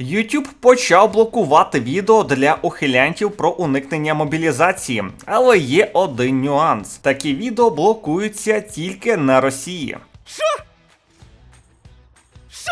YouTube почав блокувати відео для ухилянтів про уникнення мобілізації, але є один нюанс: такі відео блокуються тільки на Росії. Що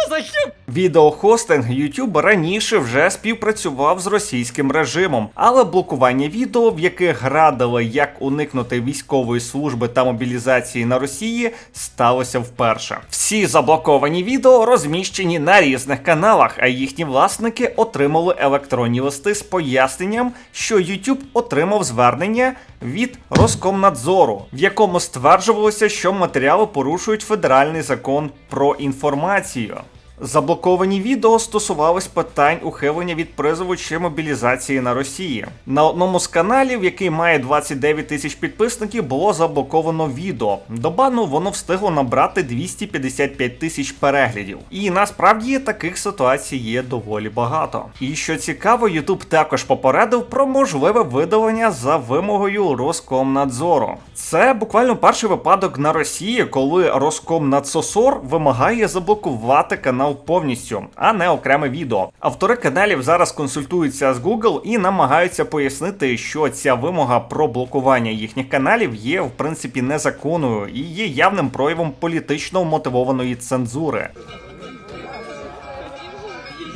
за хіп? Відеохостинг YouTube раніше вже співпрацював з російським режимом, але блокування відео, в яких радили, як уникнути військової служби та мобілізації на Росії, сталося вперше. Всі заблоковані відео розміщені на різних каналах, а їхні власники отримали електронні листи з поясненням, що YouTube отримав звернення від Роскомнадзору, в якому стверджувалося, що матеріали порушують федеральний закон про інформацію. Заблоковані відео стосувались питань ухилення від призову чи мобілізації на Росії. На одному з каналів, який має 29 тисяч підписників, було заблоковано відео. До бану воно встигло набрати 255 тисяч переглядів. І насправді таких ситуацій є доволі багато. І що цікаво, YouTube також попередив про можливе видалення за вимогою Роскомнадзору. Це буквально перший випадок на Росії, коли Роскомнадсосор вимагає заблокувати канал повністю, а не окреме відео. Автори каналів зараз консультуються з Google і намагаються пояснити, що ця вимога про блокування їхніх каналів є в принципі незаконною і є явним проявом політично мотивованої цензури.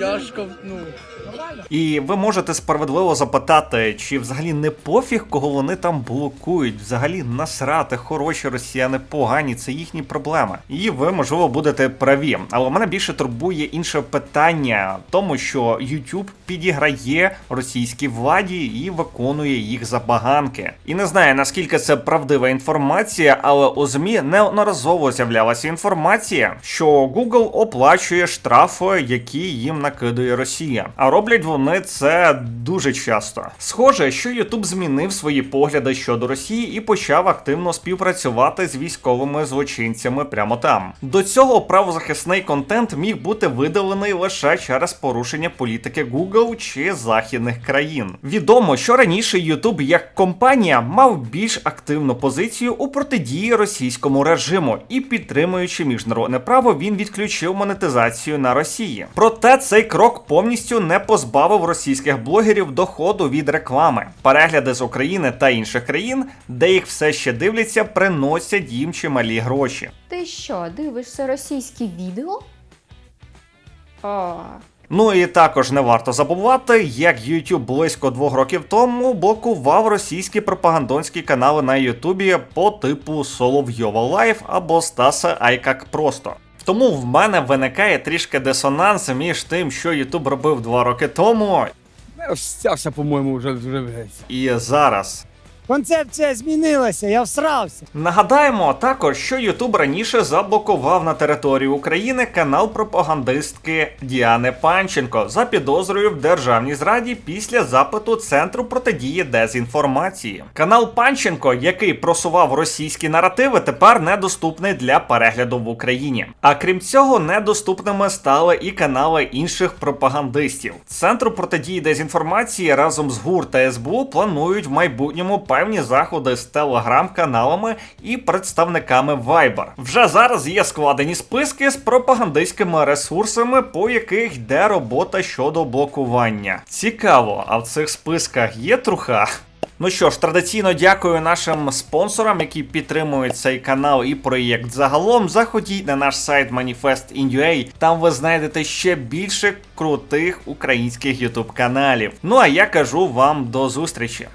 Я ж ковтнув. І ви можете справедливо запитати, чи взагалі не пофіг, кого вони там блокують, взагалі насрати, хороші росіяни, погані, це їхні проблеми. І ви, можливо, будете праві. Але мене більше турбує інше питання, тому що YouTube підіграє російській владі і виконує їх забаганки. І не знаю наскільки це правдива інформація, але у ЗМІ неодноразово з'являлася інформація, що Google оплачує штрафи, які їм накидує Росія. А роблять вони це дуже часто. Схоже, що YouTube змінив свої погляди щодо Росії і почав активно співпрацювати з військовими злочинцями прямо там. До цього правозахисний контент міг бути видалений лише через порушення політики Google чи західних країн. Відомо, що раніше YouTube як компанія мав більш активну позицію у протидії російському режиму і підтримуючи міжнародне право, він відключив монетизацію на Росії. Проте цей крок повністю не позбавив російських блогерів доходу від реклами. Перегляди з України та інших країн, де їх все ще дивляться, приносять їм чималі гроші. Ти що, дивишся російські відео? О, Ну і також не варто забувати, як YouTube близько двох років тому блокував російські пропагандонські канали на Ютубі по типу Соловйова Лайф або Стаса Айкак Просто. Тому в мене виникає трішки дисонанс між тим, що Ютуб робив два роки тому, Я Стявся, по-моєму, вже вже і зараз. Концепція змінилася, я всрався. Нагадаємо також, що Ютуб раніше заблокував на території України канал пропагандистки Діани Панченко за підозрою в державній зраді після запиту Центру протидії дезінформації. Канал Панченко, який просував російські наративи, тепер недоступний для перегляду в Україні. А крім цього, недоступними стали і канали інших пропагандистів. Центру протидії дезінформації разом з ГУР та СБУ планують в майбутньому певні заходи з телеграм-каналами і представниками Viber. Вже зараз є складені списки з пропагандистськими ресурсами, по яких йде робота щодо блокування. Цікаво, а в цих списках є труха? Ну що ж, традиційно дякую нашим спонсорам, які підтримують цей канал і проєкт загалом. Заходіть на наш сайт Manifest.in.ua, Там ви знайдете ще більше крутих українських ютуб каналів. Ну а я кажу вам до зустрічі.